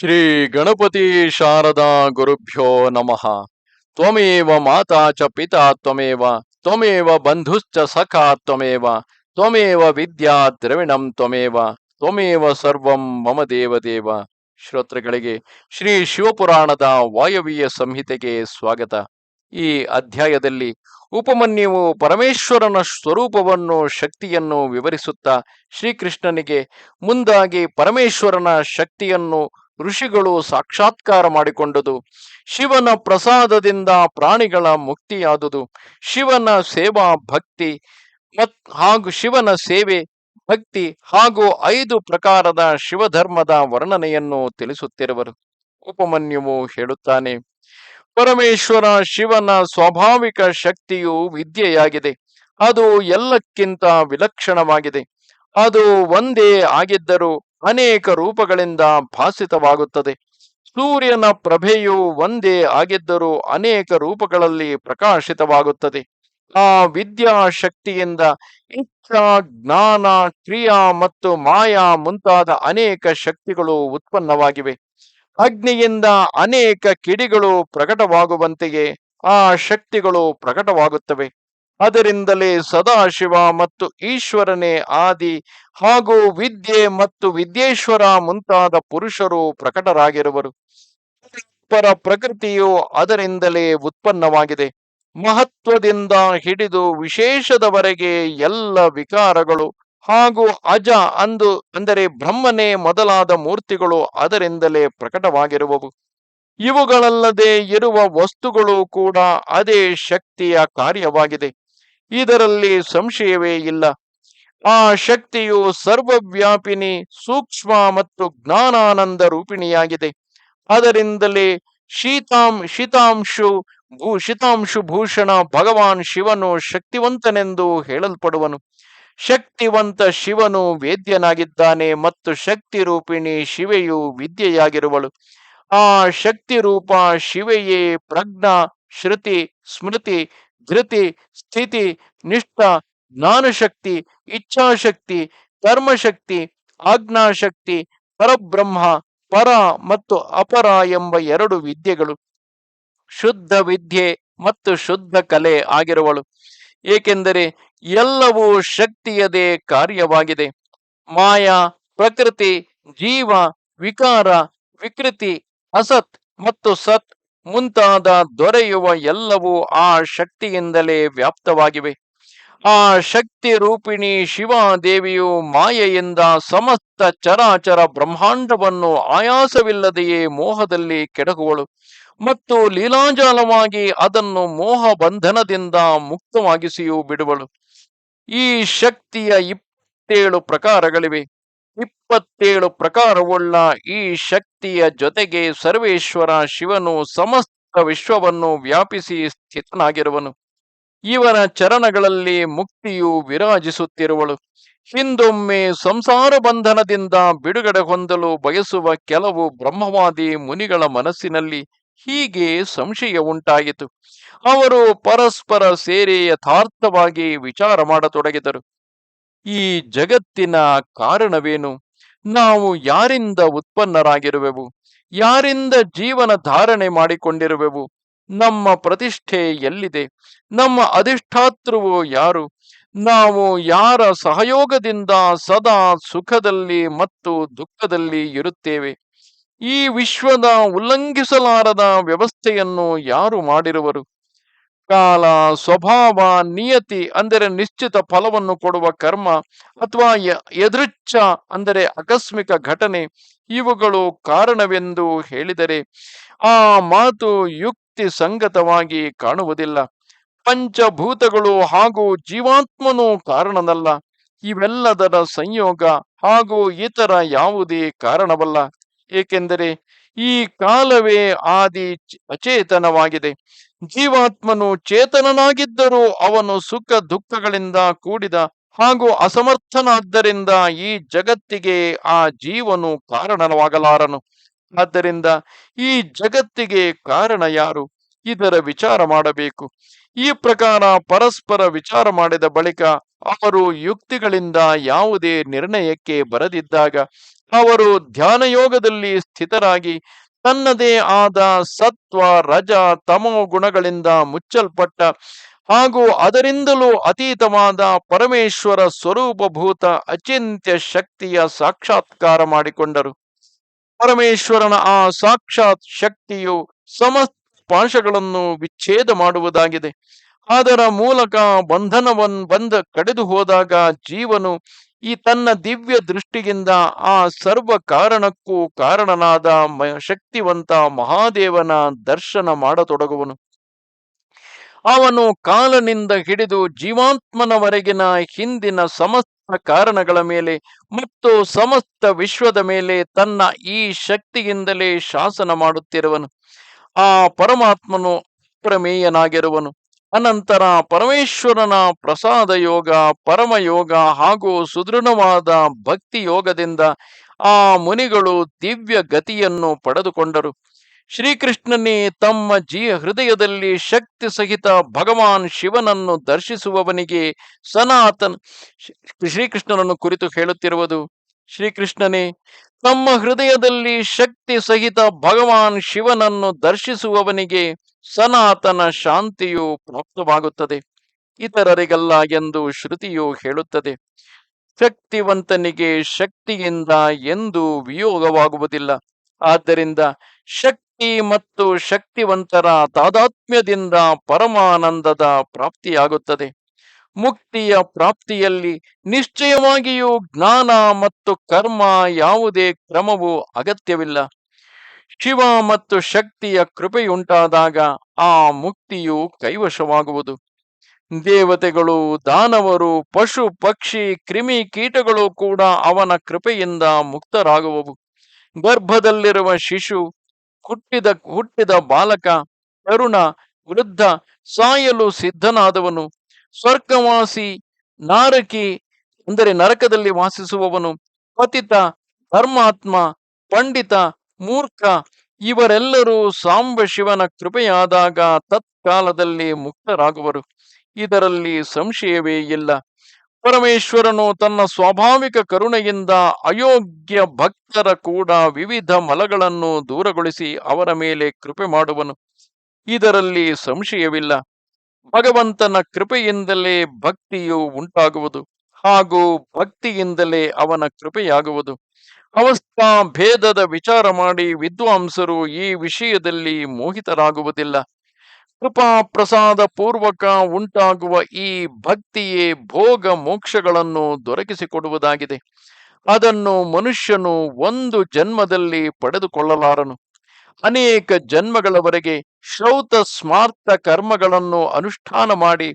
ಶ್ರೀ ಗಣಪತಿ ಶಾರದಾ ಗುರುಭ್ಯೋ ನಮಃ. ತ್ವಮೇವ ಮಾತಾ ಚ ಪಿತಾ ತ್ವಮೇವ ತ್ವಮೇವ ಬಂಧುಶ್ಚ ಸಖಾ ತ್ವಮೇವ ತ್ವಮೇವ ವಿದ್ಯಾ ದ್ರವಿಣಂ ತ್ವಮೇವ ತ್ವಮೇವ ಸರ್ವಂ ಮಮ ದೇವದೇವ. ಶ್ರೋತೃಗಳಿಗೆ ಶ್ರೀ ಶಿವಪುರಾಣದ ವಾಯವೀಯ ಸಂಹಿತೆಗೆ ಸ್ವಾಗತ. ಈ ಅಧ್ಯಾಯದಲ್ಲಿ ಉಪಮನ್ಯುವು ಪರಮೇಶ್ವರನ ಸ್ವರೂಪವನ್ನು ಶಕ್ತಿಯನ್ನು ವಿವರಿಸುತ್ತಾ ಶ್ರೀಕೃಷ್ಣನಿಗೆ ಮುಂದಾಗಿ ಪರಮೇಶ್ವರನ ಶಕ್ತಿಯನ್ನು ಋಷಿಗಳು ಸಾಕ್ಷಾತ್ಕಾರ ಮಾಡಿಕೊಂಡದು. ಶಿವನ ಪ್ರಸಾದದಿಂದ ಪ್ರಾಣಿಗಳ ಮುಕ್ತಿಯಾದುದು. ಶಿವನ ಸೇವಾ ಭಕ್ತಿ ಮತ್ ಹಾಗೂ ಶಿವನ ಸೇವೆ ಭಕ್ತಿ ಹಾಗೂ ಐದು ಪ್ರಕಾರದ ಶಿವಧರ್ಮದ ವರ್ಣನೆಯನ್ನು ತಿಳಿಸುತ್ತಿರುವರು. ಉಪಮನ್ಯುವು ಹೇಳುತ್ತಾನೆ, ಪರಮೇಶ್ವರ, ಶಿವನ ಸ್ವಾಭಾವಿಕ ಶಕ್ತಿಯು ವಿದ್ಯೆಯಾಗಿದೆ. ಅದು ಎಲ್ಲಕ್ಕಿಂತ ವಿಲಕ್ಷಣವಾಗಿದೆ. ಅದು ಒಂದೇ ಆಗಿದ್ದರೂ ಅನೇಕ ರೂಪಗಳಿಂದ ಭಾಸಿತವಾಗುತ್ತದೆ. ಸೂರ್ಯನ ಪ್ರಭೆಯು ಒಂದೇ ಆಗಿದ್ದರೂ ಅನೇಕ ರೂಪಗಳಲ್ಲಿ ಪ್ರಕಾಶಿತವಾಗುತ್ತದೆ. ಆ ವಿದ್ಯಾ ಶಕ್ತಿಯಿಂದ ಇಚ್ಛಾ, ಜ್ಞಾನ, ಕ್ರಿಯಾ ಮತ್ತು ಮಾಯಾ ಮುಂತಾದ ಅನೇಕ ಶಕ್ತಿಗಳು ಉತ್ಪನ್ನವಾಗಿವೆ. ಅಗ್ನಿಯಿಂದ ಅನೇಕ ಕಿಡಿಗಳು ಪ್ರಕಟವಾಗುವಂತೆಯೇ ಆ ಶಕ್ತಿಗಳು ಪ್ರಕಟವಾಗುತ್ತವೆ. ಅದರಿಂದಲೇ ಸದಾಶಿವ ಮತ್ತು ಈಶ್ವರನೇ ಆದಿ ಹಾಗೂ ವಿದ್ಯೆ ಮತ್ತು ವಿದ್ಯೇಶ್ವರ ಮುಂತಾದ ಪುರುಷರು ಪ್ರಕಟರಾಗಿರುವರು. ಪರ ಪ್ರಕೃತಿಯು ಅದರಿಂದಲೇ ಉತ್ಪನ್ನವಾಗಿದೆ. ಮಹತ್ವದಿಂದ ಹಿಡಿದು ವಿಶೇಷದವರೆಗೆ ಎಲ್ಲ ವಿಕಾರಗಳು ಹಾಗೂ ಅಜ ಅಂದು ಅಂದರೆ ಬ್ರಹ್ಮನೇ ಮೊದಲಾದ ಮೂರ್ತಿಗಳು ಅದರಿಂದಲೇ ಪ್ರಕಟವಾಗಿರುವವು. ಇವುಗಳಲ್ಲದೆ ಇರುವ ವಸ್ತುಗಳು ಕೂಡ ಅದೇ ಶಕ್ತಿಯ ಕಾರ್ಯವಾಗಿದೆ. ಇದರಲ್ಲಿ ಸಂಶಯವೇ ಇಲ್ಲ. ಆ ಶಕ್ತಿಯು ಸರ್ವವ್ಯಾಪಿನಿ, ಸೂಕ್ಷ್ಮ ಮತ್ತು ಜ್ಞಾನಾನಂದ ರೂಪಿಣಿಯಾಗಿದೆ. ಅದರಿಂದಲೇ ಶೀತಾಂ, ಶೀತಾಂಶು, ಭೂ, ಶೀತಾಂಶು ಭೂಷಣ ಭಗವಾನ್ ಶಿವನು ಶಕ್ತಿವಂತನೆಂದು ಹೇಳಲ್ಪಡುವನು. ಶಕ್ತಿವಂತ ಶಿವನು ವೇದ್ಯನಾಗಿದ್ದಾನೆ ಮತ್ತು ಶಕ್ತಿ ರೂಪಿಣಿ ಶಿವೆಯು ವಿದ್ಯೆಯಾಗಿರುವಳು. ಆ ಶಕ್ತಿ ರೂಪ ಶಿವೆಯೇ ಪ್ರಜ್ಞಾ, ಶ್ರುತಿ, ಸ್ಮೃತಿ, ಧೃತಿ ಸ್ಥಿತಿ, ನಿಷ್ಠ, ಜ್ಞಾನಶಕ್ತಿ, ಇಚ್ಛಾಶಕ್ತಿ ಕರ್ಮಶಕ್ತಿ ಆಜ್ಞಾಶಕ್ತಿ, ಪರಬ್ರಹ್ಮ, ಪರ ಮತ್ತು ಅಪರ ಎಂಬ ಎರಡು ವಿದ್ಯೆಗಳು. ಶುದ್ಧ ವಿದ್ಯೆ ಮತ್ತು ಶುದ್ಧ ಕಲೆ ಆಗಿರುವಳು. ಏಕೆಂದರೆ ಎಲ್ಲವೂ ಶಕ್ತಿಯದೇ ಕಾರ್ಯವಾಗಿದೆ. ಮಾಯಾ, ಪ್ರಕೃತಿ, ಜೀವ, ವಿಕಾರ, ವಿಕೃತಿ, ಅಸತ್ ಮತ್ತು ಸತ್ ಮುಂತಾದ ದೊರೆಯುವ ಎಲ್ಲವೂ ಆ ಶಕ್ತಿಯಿಂದಲೇ ವ್ಯಾಪ್ತವಾಗಿವೆ. ಆ ಶಕ್ತಿ ರೂಪಿಣಿ ಶಿವಾದೇವಿಯು ಮಾಯೆಯಿಂದ ಸಮಸ್ತ ಚರಾಚರ ಬ್ರಹ್ಮಾಂಡವನ್ನು ಆಯಾಸವಿಲ್ಲದೆಯೇ ಮೋಹದಲ್ಲಿ ಕೆಡಗುವಳು ಮತ್ತು ಲೀಲಾಜಾಲವಾಗಿ ಅದನ್ನು ಮೋಹ ಬಂಧನದಿಂದ ಮುಕ್ತವಾಗಿಸಿಯೂ ಬಿಡುವಳು. ಈ ಶಕ್ತಿಯ ಇಪ್ಪತ್ತೇಳು ಪ್ರಕಾರಗಳಿವೆ. ಇಪ್ಪತ್ತೇಳು ಪ್ರಕಾರವುಳ್ಳ ಈ ಶಕ್ತಿಯ ಜೊತೆಗೆ ಸರ್ವೇಶ್ವರ ಶಿವನು ಸಮಸ್ತ ವಿಶ್ವವನ್ನು ವ್ಯಾಪಿಸಿ ಸ್ಥಿತನಾಗಿರುವನು. ಇವನ ಚರಣಗಳಲ್ಲಿ ಮುಕ್ತಿಯು ವಿರಾಜಿಸುತ್ತಿರುವಳು. ಹಿಂದೊಮ್ಮೆ ಸಂಸಾರ ಬಂಧನದಿಂದ ಬಿಡುಗಡೆ ಹೊಂದಲು ಬಯಸುವ ಕೆಲವು ಬ್ರಹ್ಮವಾದಿ ಮುನಿಗಳ ಮನಸ್ಸಿನಲ್ಲಿ ಹೀಗೆ ಸಂಶಯ ಉಂಟಾಯಿತು. ಅವರು ಪರಸ್ಪರ ಸೇರಿ ಯಥಾರ್ಥವಾಗಿ ವಿಚಾರ ಮಾಡತೊಡಗಿದರು. ಈ ಜಗತ್ತಿನ ಕಾರಣವೇನು? ನಾವು ಯಾರಿಂದ ಉತ್ಪನ್ನರಾಗಿರುವೆವು? ಯಾರಿಂದ ಜೀವನ ಧಾರಣೆ ಮಾಡಿಕೊಂಡಿರುವೆವು? ನಮ್ಮ ಪ್ರತಿಷ್ಠೆ ಎಲ್ಲಿದೆ? ನಮ್ಮ ಅಧಿಷ್ಠಾತೃವು ಯಾರು? ನಾವು ಯಾರ ಸಹಯೋಗದಿಂದ ಸದಾ ಸುಖದಲ್ಲಿ ಮತ್ತು ದುಃಖದಲ್ಲಿ ಇರುತ್ತೇವೆ? ಈ ವಿಶ್ವದ ಉಲ್ಲಂಘಿಸಲಾರದ ವ್ಯವಸ್ಥೆಯನ್ನು ಯಾರು ಮಾಡಿರುವರು? ಕಾಲ, ಸ್ವಭಾವ, ನಿಯತಿ ಅಂದರೆ ನಿಶ್ಚಿತ ಫಲವನ್ನು ಕೊಡುವ ಕರ್ಮ ಅಥವಾ ಎದೃಚ್ಛ ಅಂದರೆ ಆಕಸ್ಮಿಕ ಘಟನೆ ಇವುಗಳು ಕಾರಣವೆಂದು ಹೇಳಿದರೆ ಆ ಮಾತು ಯುಕ್ತಿ ಸಂಗತವಾಗಿ ಕಾಣುವುದಿಲ್ಲ. ಪಂಚಭೂತಗಳು ಹಾಗೂ ಜೀವಾತ್ಮನೂ ಕಾರಣನಲ್ಲ. ಇವೆಲ್ಲದರ ಸಂಯೋಗ ಹಾಗೂ ಇತರ ಯಾವುದೇ ಕಾರಣವಲ್ಲ. ಏಕೆಂದರೆ ಈ ಕಾಲವೇ ಆದಿ ಅಚೇತನವಾಗಿದೆ. ಜೀವಾತ್ಮನು ಚೇತನನಾಗಿದ್ದರೂ ಅವನು ಸುಖ ದುಃಖಗಳಿಂದ ಕೂಡಿದ ಹಾಗೂ ಅಸಮರ್ಥನಾದ್ದರಿಂದ ಈ ಜಗತ್ತಿಗೆ ಆ ಜೀವನು ಕಾರಣವಾಗಲಾರನು ಆದ್ದರಿಂದ ಈ ಜಗತ್ತಿಗೆ ಕಾರಣ ಯಾರು? ಇದರ ವಿಚಾರ ಮಾಡಬೇಕು. ಈ ಪ್ರಕಾರ ಪರಸ್ಪರ ವಿಚಾರ ಮಾಡಿದ ಬಳಿಕ ಅವರು ಯುಕ್ತಿಗಳಿಂದ ಯಾವುದೇ ನಿರ್ಣಯಕ್ಕೆ ಬರದಿದ್ದಾಗ ಅವರು ಧ್ಯಾನಯೋಗದಲ್ಲಿ ಸ್ಥಿತರಾಗಿ ತನ್ನದೇ ಆದ ಸತ್ವ, ರಜ, ತಮೋ ಗುಣಗಳಿಂದ ಮುಚ್ಚಲ್ಪಟ್ಟ ಹಾಗೂ ಅದರಿಂದಲೂ ಅತೀತವಾದ ಪರಮೇಶ್ವರ ಸ್ವರೂಪಭೂತ ಅಚಿಂತ್ಯ ಶಕ್ತಿಯ ಸಾಕ್ಷಾತ್ಕಾರ ಮಾಡಿಕೊಂಡರು. ಪರಮೇಶ್ವರನ ಆ ಸಾಕ್ಷಾತ್ ಶಕ್ತಿಯು ಸಮಸ್ತ ಪಾಶಗಳನ್ನು ವಿಚ್ಛೇದ ಮಾಡುವುದಾಗಿದೆ. ಅದರ ಮೂಲಕ ಬಂಧನವನ್ ಬಂದ ಕಡಿದು ಹೋದಾಗ ಜೀವನು ಈ ತನ್ನ ದಿವ್ಯ ದೃಷ್ಟಿಯಿಂದ ಆ ಸರ್ವ ಕಾರಣಕ್ಕೂ ಕಾರಣನಾದ ಶಕ್ತಿವಂತ ಮಹಾದೇವನ ದರ್ಶನ ಮಾಡತೊಡಗುವನು. ಅವನು ಕಾಲನಿಂದ ಹಿಡಿದು ಜೀವಾತ್ಮನವರೆಗಿನ ಹಿಂದಿನ ಸಮಸ್ತ ಕಾರಣಗಳ ಮೇಲೆ ಮತ್ತು ಸಮಸ್ತ ವಿಶ್ವದ ಮೇಲೆ ತನ್ನ ಈ ಶಕ್ತಿಯಿಂದಲೇ ಶಾಸನ ಮಾಡುತ್ತಿರುವನು. ಆ ಪರಮಾತ್ಮನು ಪ್ರಮೇಯನಾಗಿರುವನು. ಅನಂತರ ಪರಮೇಶ್ವರನ ಪ್ರಸಾದ ಯೋಗ ಪರಮಯೋಗ ಹಾಗೂ ಸುದೃಢವಾದ ಭಕ್ತಿ ಯೋಗದಿಂದ ಆ ಮುನಿಗಳು ದಿವ್ಯ ಗತಿಯನ್ನು ಪಡೆದುಕೊಂಡರು. ಶ್ರೀಕೃಷ್ಣನೇ ತಮ್ಮ ಜೀ ಹೃದಯದಲ್ಲಿ ಶಕ್ತಿ ಸಹಿತ ಭಗವಾನ್ ಶಿವನನ್ನು ದರ್ಶಿಸುವವನಿಗೆ ಸನಾತನ್ ಶ್ರೀಕೃಷ್ಣನನ್ನು ಕುರಿತು ಹೇಳುತ್ತಿರುವುದು, ಶ್ರೀಕೃಷ್ಣನೇ, ತಮ್ಮ ಹೃದಯದಲ್ಲಿ ಶಕ್ತಿ ಸಹಿತ ಭಗವಾನ್ ಶಿವನನ್ನು ದರ್ಶಿಸುವವನಿಗೆ ಸನಾತನ ಶಾಂತಿಯು ಪ್ರಾಪ್ತವಾಗುತ್ತದೆ ಇತರರಿಗಲ್ಲ ಎಂದು ಶ್ರುತಿಯು ಹೇಳುತ್ತದೆ. ಶಕ್ತಿವಂತನಿಗೆ ಶಕ್ತಿಯಿಂದ ಎಂದು ವಿಯೋಗವಾಗುವುದಿಲ್ಲ. ಆದ್ದರಿಂದ ಶಕ್ತಿ ಮತ್ತು ಶಕ್ತಿವಂತರ ತಾದಾತ್ಮ್ಯದಿಂದ ಪರಮಾನಂದದ ಪ್ರಾಪ್ತಿಯಾಗುತ್ತದೆ. ಮುಕ್ತಿಯ ಪ್ರಾಪ್ತಿಯಲ್ಲಿ ನಿಶ್ಚಯವಾಗಿಯೂ ಜ್ಞಾನ ಮತ್ತು ಕರ್ಮ ಯಾವುದೇ ಕ್ರಮವು ಅಗತ್ಯವಿಲ್ಲ. ಶಿವ ಮತ್ತು ಶಕ್ತಿಯ ಕೃಪೆಯುಂಟಾದಾಗ ಆ ಮುಕ್ತಿಯು ಕೈವಶವಾಗುವುದು. ದೇವತೆಗಳು, ದಾನವರು, ಪಶು, ಪಕ್ಷಿ, ಕ್ರಿಮಿ ಕೀಟಗಳು ಕೂಡ ಅವನ ಕೃಪೆಯಿಂದ ಮುಕ್ತರಾಗುವವು. ಗರ್ಭದಲ್ಲಿರುವ ಶಿಶು, ಹುಟ್ಟಿದ ಹುಟ್ಟಿದ ಬಾಲಕ, ತರುಣ, ವೃದ್ಧ ಸಾಯಲು ಸಿದ್ಧನಾದವನು. ಸ್ವರ್ಗವಾಸಿ, ನಾರಕಿ ಅಂದರೆ ನರಕದಲ್ಲಿ ವಾಸಿಸುವವನು. ಪತಿತ, ಧರ್ಮಾತ್ಮ, ಪಂಡಿತ ಮೂರ್ಖ. ಇವರೆಲ್ಲರೂ ಸಾಂಬ ಶಿವನ ಕೃಪೆಯಾದಾಗ ತತ್ಕಾಲದಲ್ಲಿ ಮುಕ್ತರಾಗುವರು. ಇದರಲ್ಲಿ ಸಂಶಯವೇ ಇಲ್ಲ. ಪರಮೇಶ್ವರನು ತನ್ನ ಸ್ವಾಭಾವಿಕ ಕರುಣೆಯಿಂದ ಅಯೋಗ್ಯ ಭಕ್ತರ ಕೂಡ ವಿವಿಧ ಮಲಗಳನ್ನು ದೂರಗೊಳಿಸಿ ಅವರ ಮೇಲೆ ಕೃಪೆ ಮಾಡುವನು. ಇದರಲ್ಲಿ ಸಂಶಯವಿಲ್ಲ. ಭಗವಂತನ ಕೃಪೆಯಿಂದಲೇ ಭಕ್ತಿಯು ಉಂಟಾಗುವುದು ಹಾಗೂ ಭಕ್ತಿಯಿಂದಲೇ ಅವನ ಕೃಪೆಯಾಗುವುದು. ಅವಸ್ಥಾ ಭೇದದ ವಿಚಾರ ಮಾಡಿ ವಿದ್ವಾಂಸರು ಈ ವಿಷಯದಲ್ಲಿ ಮೋಹಿತರಾಗುವುದಿಲ್ಲ. ಕೃಪಾ ಪ್ರಸಾದ ಪೂರ್ವಕ ಉಂಟಾಗುವ ಈ ಭಕ್ತಿಯೇ ಭೋಗ ಮೋಕ್ಷಗಳನ್ನು ದೊರಕಿಸಿಕೊಡುವುದಾಗಿದೆ. ಅದನ್ನು ಮನುಷ್ಯನು ಒಂದು ಜನ್ಮದಲ್ಲಿ ಪಡೆದುಕೊಳ್ಳಲಾರನು. ಅನೇಕ ಜನ್ಮಗಳವರೆಗೆ ಶ್ರೌತ ಸ್ಮಾರ್ಥ ಕರ್ಮಗಳನ್ನು ಅನುಷ್ಠಾನ ಮಾಡಿ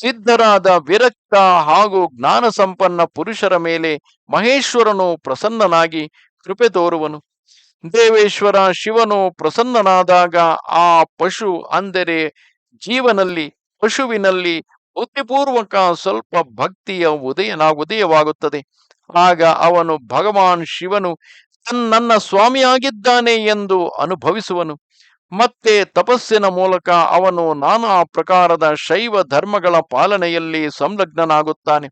ಸಿದ್ಧರಾದ ವಿರಕ್ತ ಹಾಗೂ ಜ್ಞಾನ ಸಂಪನ್ನ ಪುರುಷರ ಮೇಲೆ ಮಹೇಶ್ವರನು ಪ್ರಸನ್ನನಾಗಿ ಕೃಪೆ ತೋರುವನು. ದೇವೇಶ್ವರ ಶಿವನು ಪ್ರಸನ್ನನಾದಾಗ ಆ ಪಶು ಅಂದರೆ ಜೀವನಲ್ಲಿ, ಪಶುವಿನಲ್ಲಿ ಬುದ್ಧಿಪೂರ್ವಕ ಸ್ವಲ್ಪ ಭಕ್ತಿಯ ಉದಯನ ಉದಯವಾಗುತ್ತದೆ. ಆಗ ಅವನು ಭಗವಾನ್ ಶಿವನು ನನ್ನ ಸ್ವಾಮಿಯಾಗಿದ್ದಾನೆ ಎಂದು ಅನುಭವಿಸುವನು. ಮತ್ತೆ ತಪಸ್ಸಿನ ಮೂಲಕ ಅವನು ನಾನಾ ಪ್ರಕಾರದ ಶೈವ ಧರ್ಮಗಳ ಪಾಲನೆಯಲ್ಲಿ ಸಂಲಗ್ನನಾಗುತ್ತಾನೆ.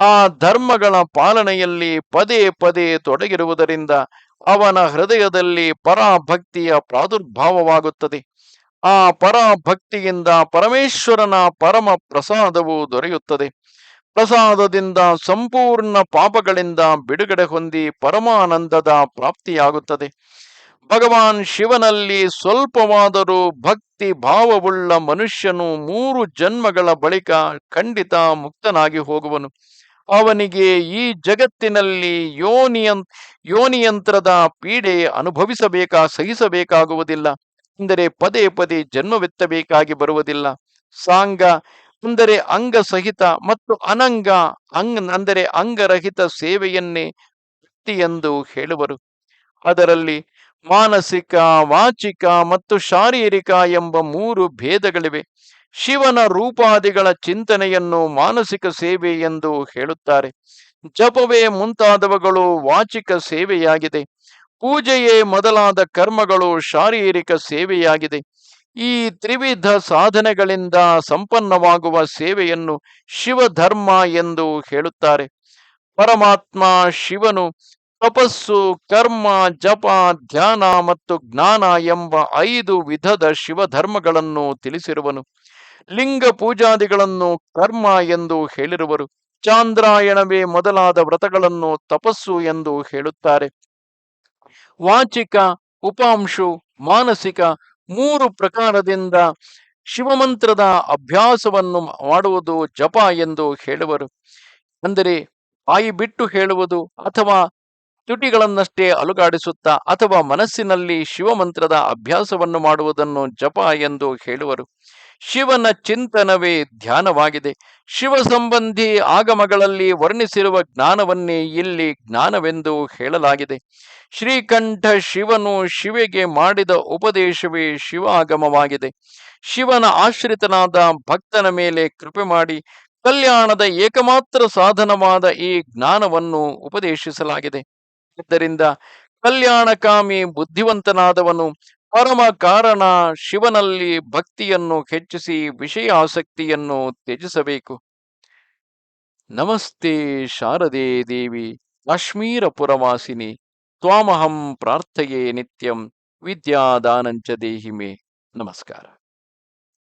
ಆ ಧರ್ಮಗಳ ಪಾಲನೆಯಲ್ಲಿ ಪದೇ ಪದೇ ತೊಡಗಿರುವುದರಿಂದ ಅವನ ಹೃದಯದಲ್ಲಿ ಪರಾಭಕ್ತಿಯ ಪ್ರಾದುರ್ಭಾವವಾಗುತ್ತದೆ. ಆ ಪರಾಭಕ್ತಿಯಿಂದ ಪರಮೇಶ್ವರನ ಪರಮ ಪ್ರಸಾದವು ದೊರೆಯುತ್ತದೆ. ಪ್ರಸಾದದಿಂದ ಸಂಪೂರ್ಣ ಪಾಪಗಳಿಂದ ಬಿಡುಗಡೆ ಹೊಂದಿ ಪರಮಾನಂದದ ಪ್ರಾಪ್ತಿಯಾಗುತ್ತದೆ. ಭಗವಾನ್ ಶಿವನಲ್ಲಿ ಸ್ವಲ್ಪವಾದರೂ ಭಕ್ತಿ ಭಾವವುಳ್ಳ ಮನುಷ್ಯನು ಮೂರು ಜನ್ಮಗಳ ಬಳಿಕ ಖಂಡಿತ ಮುಕ್ತನಾಗಿ ಹೋಗುವನು. ಅವನಿಗೆ ಈ ಜಗತ್ತಿನಲ್ಲಿ ಯೋನಿಯಂ, ಯೋನಿಯಂತ್ರದ ಪೀಡೆ ಅನುಭವಿಸಬೇಕಾ, ಸಹಿಸಬೇಕಾಗುವುದಿಲ್ಲ. ಅಂದರೆ ಪದೇ ಪದೇ ಜನ್ಮವೆತ್ತಬೇಕಾಗಿ ಬರುವುದಿಲ್ಲ. ಸಾಂಗ ಅಂದರೆ ಅಂಗ ಸಹಿತ ಮತ್ತು ಅನಂಗ ಅಂಗ್ ಅಂದರೆ ಅಂಗರಹಿತ ಸೇವೆಯನ್ನೇ ಎಂದು ಹೇಳುವರು. ಅದರಲ್ಲಿ ಮಾನಸಿಕ, ವಾಚಿಕ ಮತ್ತು ಶಾರೀರಿಕ ಎಂಬ ಮೂರು ಭೇದಗಳಿವೆ. ಶಿವನ ರೂಪಾದಿಗಳ ಚಿಂತನೆಯನ್ನು ಮಾನಸಿಕ ಸೇವೆ ಎಂದು ಹೇಳುತ್ತಾರೆ. ಜಪವೇ ಮುಂತಾದವುಗಳು ವಾಚಿಕ ಸೇವೆಯಾಗಿದೆ. ಪೂಜೆಯೇ ಮೊದಲಾದ ಕರ್ಮಗಳು ಶಾರೀರಿಕ ಸೇವೆಯಾಗಿದೆ. ಈ ತ್ರಿವಿಧ ಸಾಧನೆಗಳಿಂದ ಸಂಪನ್ನವಾಗುವ ಸೇವೆಯನ್ನು ಶಿವಧರ್ಮ ಎಂದು ಹೇಳುತ್ತಾರೆ. ಪರಮಾತ್ಮ ಶಿವನು ತಪಸ್ಸು, ಕರ್ಮ, ಜಪ, ಧ್ಯಾನ ಮತ್ತು ಜ್ಞಾನ ಎಂಬ ಐದು ವಿಧದ ಶಿವಧರ್ಮಗಳನ್ನು ತಿಳಿಸಿರುವನು. ಲಿಂಗ ಪೂಜಾದಿಗಳನ್ನು ಕರ್ಮ ಎಂದು ಹೇಳಿರುವರು. ಚಾಂದ್ರಾಯಣವೇ ಮೊದಲಾದ ವ್ರತಗಳನ್ನು ತಪಸ್ಸು ಎಂದು ಹೇಳುತ್ತಾರೆ. ವಾಚಿಕ, ಉಪಾಂಶು, ಮಾನಸಿಕ ಮೂರು ಪ್ರಕಾರದಿಂದ ಶಿವಮಂತ್ರದ ಅಭ್ಯಾಸವನ್ನು ಮಾಡುವುದು ಜಪ ಎಂದು ಹೇಳುವರು. ಅಂದರೆ, ಬಾಯಿ ಬಿಟ್ಟು ಹೇಳುವುದು ಅಥವಾ ತುಟಿಗಳನ್ನಷ್ಟೇ ಅಲುಗಾಡಿಸುತ್ತಾ ಅಥವಾ ಮನಸ್ಸಿನಲ್ಲಿ ಶಿವಮಂತ್ರದ ಅಭ್ಯಾಸವನ್ನು ಮಾಡುವುದನ್ನು ಜಪ ಎಂದು ಹೇಳುವರು. ಶಿವನ ಚಿಂತನವೇ ಧ್ಯಾನವಾಗಿದೆ. ಶಿವ ಸಂಬಂಧಿ ಆಗಮಗಳಲ್ಲಿ ವರ್ಣಿಸಿರುವ ಜ್ಞಾನವನ್ನೇ ಇಲ್ಲಿ ಜ್ಞಾನವೆಂದು ಹೇಳಲಾಗಿದೆ. ಶ್ರೀಕಂಠ ಶಿವನು ಶಿವೆಗೆ ಮಾಡಿದ ಉಪದೇಶವೇ ಶಿವಾಗಮವಾಗಿದೆ. ಶಿವನ ಆಶ್ರಿತನಾದ ಭಕ್ತನ ಮೇಲೆ ಕೃಪೆ ಮಾಡಿ ಕಲ್ಯಾಣದ ಏಕಮಾತ್ರ ಸಾಧನವಾದ ಈ ಜ್ಞಾನವನ್ನು ಉಪದೇಶಿಸಲಾಗಿದೆ. ಆದ್ದರಿಂದ ಕಲ್ಯಾಣಕಾಮಿ ಬುದ್ಧಿವಂತನಾದವನು ಪರಮ ಕಾರಣ ಶಿವನಲ್ಲಿ ಭಕ್ತಿಯನ್ನು ಹೆಚ್ಚಿಸಿ ವಿಷಯ ಆಸಕ್ತಿಯನ್ನು ತ್ಯಜಿಸಬೇಕು. ನಮಸ್ತೆ ಶಾರದೆ ದೇವಿ ಕಾಶ್ಮೀರ ಪುರವಾಸಿನಿ ತ್ವಾಮಹಂ ಪ್ರಾರ್ಥೆಯೇ ನಿತ್ಯಂ ವಿದ್ಯಾದಾನಂಚ ದೇಹಿಮೆ. ನಮಸ್ಕಾರ.